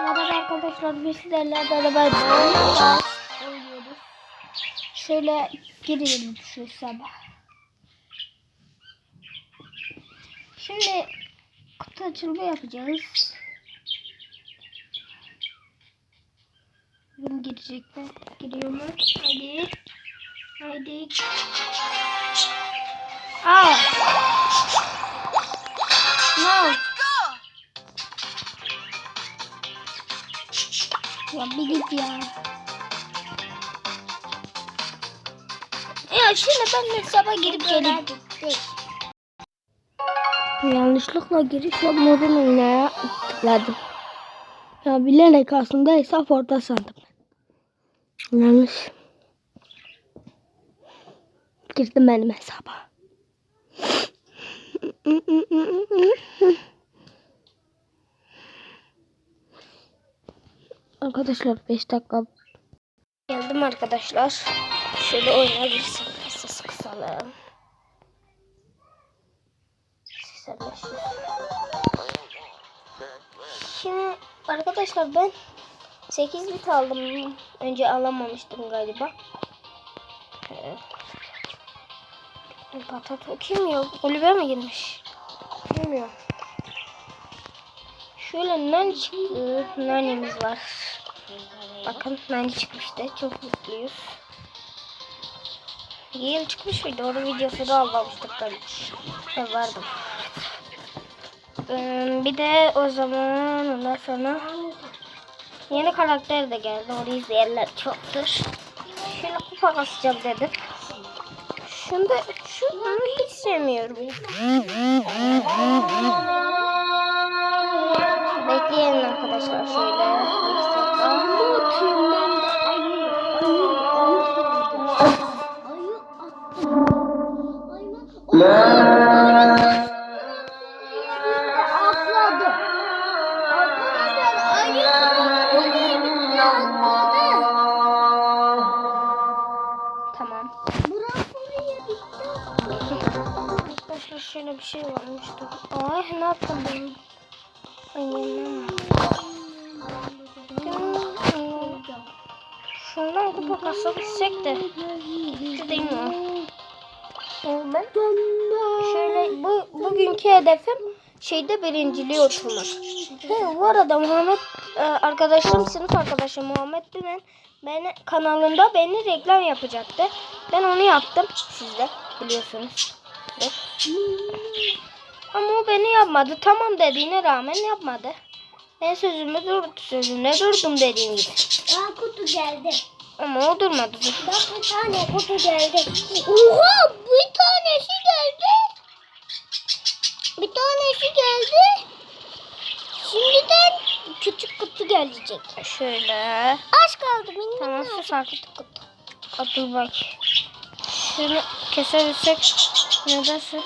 Merhaba arkadaşlar biz sizlerle beraber oynuyoruz. Şöyle girelim şu sabah. Şimdi kutu açılımı yapacağız. Bugün girecek mi? Giriyor mu? Hadi. Hadi. Aa. Ya bir git ya. Ya şimdi ben hesaba girip geleyim. Yanlışlıkla giriş yapmadan oynaya tıkladım. Ya bilerek aslında hesap orada sandım. Yanlış. Girdim benim hesaba. Arkadaşlar 5 dakika geldim arkadaşlar. Şöyle oynayabilirsin. Ses kısalım. 85. Şimdi arkadaşlar ben 8 bit aldım. Önce alamamıştım galiba. Ee, Patato kim ya? Kulübe mi girmiş? Bilmiyorum. Şöyle nan çıktı. Nanemiz var. Bakın nane çıkmıştı. Çok mutluyuz. Yıl çıkmış mıydı? Onun videosunu almamıştık tabii. Ben vardım. Bir de o zaman ondan sonra yeni karakter de geldi. Onu izleyenler çoktur. Şöyle kupa kasacağım dedim. Şunda şunu hiç sevmiyorum. Bekleyin arkadaşlar şöyle. Atladı. Arkadaşlar ayı atladı. Tamam. Bırakmayı bitti. Arkadaşlar şöyle bir şey varmıştı. Ay ne yaptım ben? Şundan kupa kasabilsek de. Bitti değil mi o? Ben şöyle bu bugünkü hedefim şeyde birinciliğe oturmak. Bu arada Muhammed e, arkadaşım sınıf arkadaşım Muhammed Dümen beni kanalında beni reklam yapacaktı. Ben onu yaptım siz de biliyorsunuz. Ama o beni yapmadı. Tamam dediğine rağmen yapmadı. Ben sözümü dur sözümde durdum dediğim gibi. Aa kutu geldi. Ama o durmadı. Dur. Bak bir tane kutu geldi. Oha bir tanesi geldi. Bir tanesi geldi. Şimdiden küçük kutu gelecek. Şöyle. Az kaldı benim. Tamam sus artık. Aa, dur bak. Şunu kesebilsek ne dersin?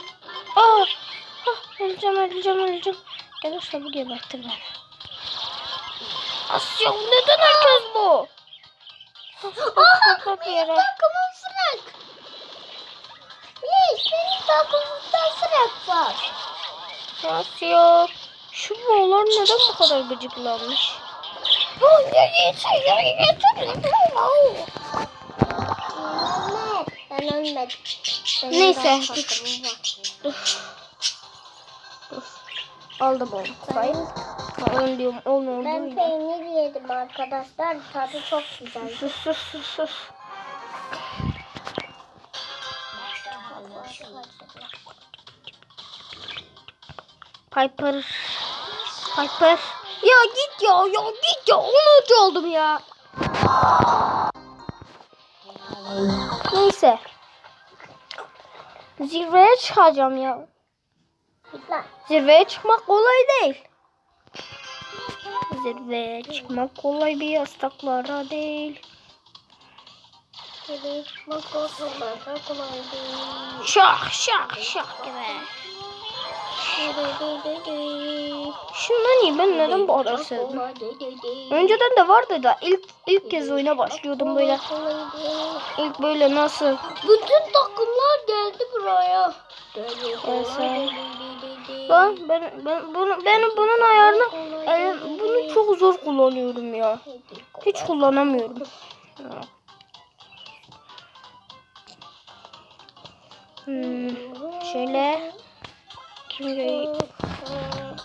Aa! Ah, öleceğim öleceğim öleceğim. Gelirse bu gebertir beni. Asya neden herkes bu? Aha benim takımım Frank. Yes benim takımımda Frank var. Asya. Şu boğalar neden bu kadar gıcıklanmış? Ben ölmedim. Neyse. Dur. Aldım onu. Hayır. On diyorum. On oldu. Ben peynir yedim arkadaşlar. Tadı çok güzel. Sus sus sus sus. Piper. Piper. Ya git ya ya git ya. 13 oldum ya. Neyse. Zirveye çıkacağım ya. Zirveye çıkmak kolay değil. Zirveye çıkmak kolay bir yastaklara değil. Şuraya çıkmak kolay değil. Şah şah şah gibi. Şundan iyi ben neden bu kadar sevdim? Önceden de vardı da ilk ilk kez oyuna başlıyordum böyle. İlk böyle nasıl? Bütün takımlar geldi buraya. Gelse. Ben, ben, ben bunu, benim bunun ayarını elim, bunu çok zor kullanıyorum ya. Hiç kullanamıyorum. Ya. Hmm, şöyle kimde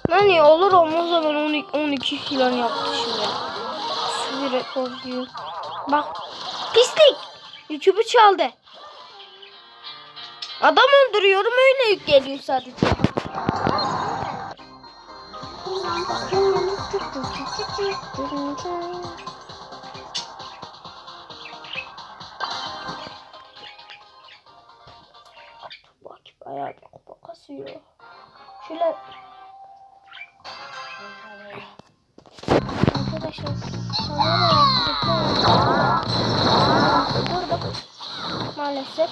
Nani olur olmaz da ben 12, 12 falan yaptı şimdi. Bir rekor diyor. Bak pislik. YouTube'u çaldı. Adam öldürüyorum öyle yük geliyor sadece. Bak bayağı bir kupa kasıyor. Şöyle Arkadaşlar burada maalesef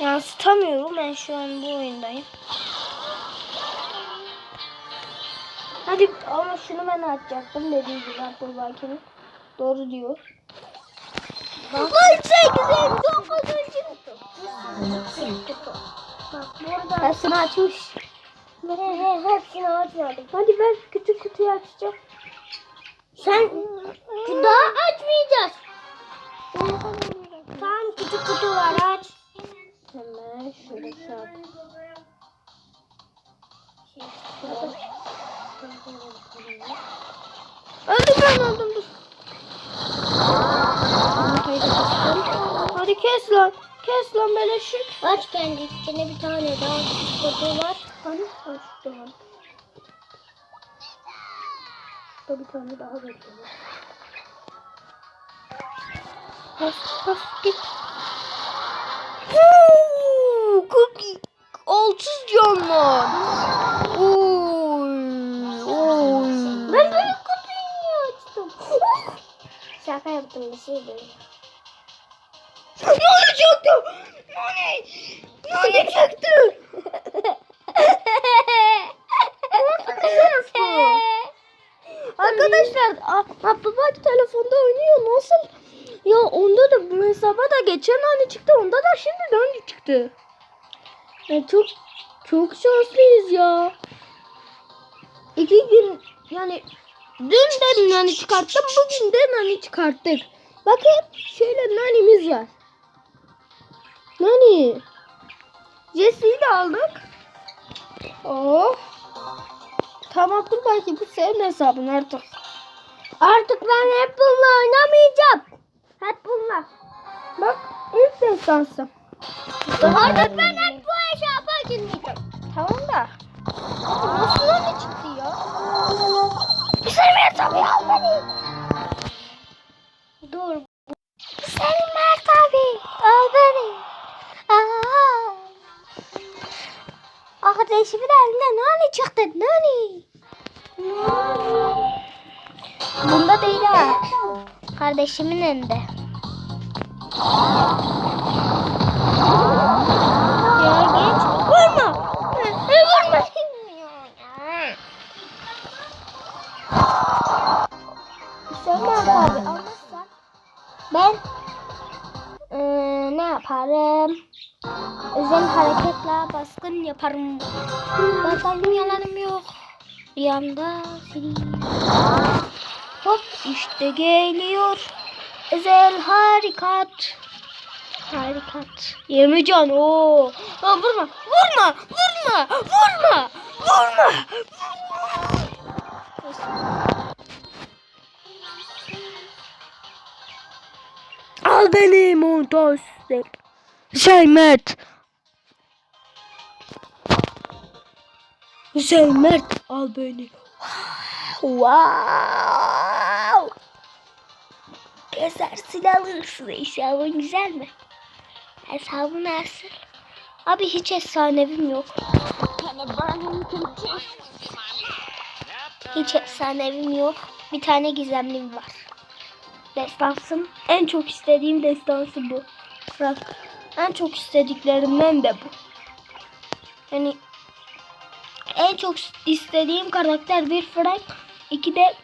yansıtamıyorum ben şu an bu oyundayım. Hadi ama şunu ben açacaktım dediği gibi Abdülbaki'nin. Doğru diyor. Lan çektim. Bak burada. Hepsini açmış. He he hepsini açmadım. Hadi ben küçük kutuyu açacağım. Sen daha açmayacağız. Tamam küçük kutu var aç. Hadi kes lan. Kes lan böyle şu. Aç kendi içine bir tane daha kutu var. Hani açtı lan. Burada bir tane daha bekliyor. Bas bas git. Uuu, 46 can var. Oy, oy. Ben büyük kutuyu açtım? Şaka yaptım bir şey değil. Nane çaktı. Nane. Nane çaktı. Arkadaşlar a- Abdülbaki telefonda oynuyor. Nasıl? Ya onda da bu hesaba da geçen hani çıktı. Onda da şimdi döndü çıktı. Ya çok çok şanslıyız ya. İki gün yani dün de nani çıkarttım. Bugün de nani çıkarttık. Bakın şöyle nanimiz var. Nani? Jesse'yi de aldık. Oh. Tamam dur belki bu senin hesabın artık. Artık ben hep bununla oynamayacağım. Hep bununla. Bak ilk destansım. Artık ben hep bu hesaba girmeyeceğim. Tamam da. Nasıl öyle çıktı ya? Senin hesabı al beni. Dur. Senin Mert abi. Al beni. Aa. Arkadaşımın elinde nani çıktı nani. Bunda değil ha. Kardeşimin elinde. Ya geç. Vurma. Vurma. Sen abi almazsan ben eee, ne yaparım? Özel hareketle baskın yaparım. Bakalım yalanım yok. Rüyamda. Hop işte geliyor. Özel harikat. Harikat. 20 can o. Ha, vurma. Vurma. Vurma. Vurma. Vurma. Al beni montaj. Şey Mert. Hüseyin Mert al beni. Wow. Gezersin alırsın hesabın güzel mi? Hesabın nasıl? Abi hiç efsanevim yok. Hiç efsanevim yok. Bir tane gizemlim var. Destansım. En çok istediğim destansı bu. Bak. En çok istediklerimden de bu. Yani en çok istediğim karakter bir Frank, iki de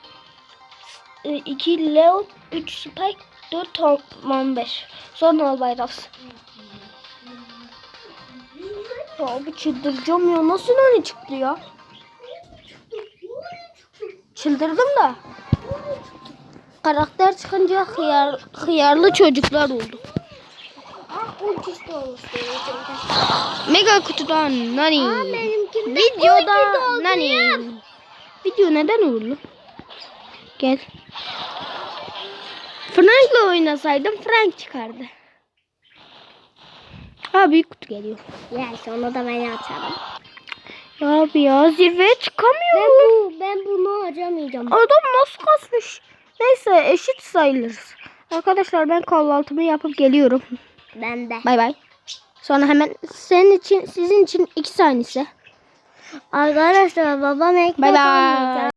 e, iki Leon, üç Spike, dört Tom 5. Sonra Albayrak. Abi çıldıracağım ya. Nasıl öyle çıktı ya? Çıldırdım da. Karakter çıkınca hıyar, hıyarlı çocuklar oldu. Ultisi olmuş benimkinde. Mega kutudan nani. Aa, benimkinde Videoda nani. ya. Video neden uğurlu? Gel. Frank'la oynasaydım Frank çıkardı. Ha büyük kutu geliyor. Yani sonra da ben açarım. Ya abi ya zirveye Ben çıkamıyorum. bu ben bunu harcamayacağım. Adam nasıl kasmış? Neyse eşit sayılırız. Arkadaşlar ben kahvaltımı yapıp geliyorum. Ben de. Bay bay. Sonra hemen senin için sizin için iki saniyesi. Arkadaşlar babam ekmek Bay bay.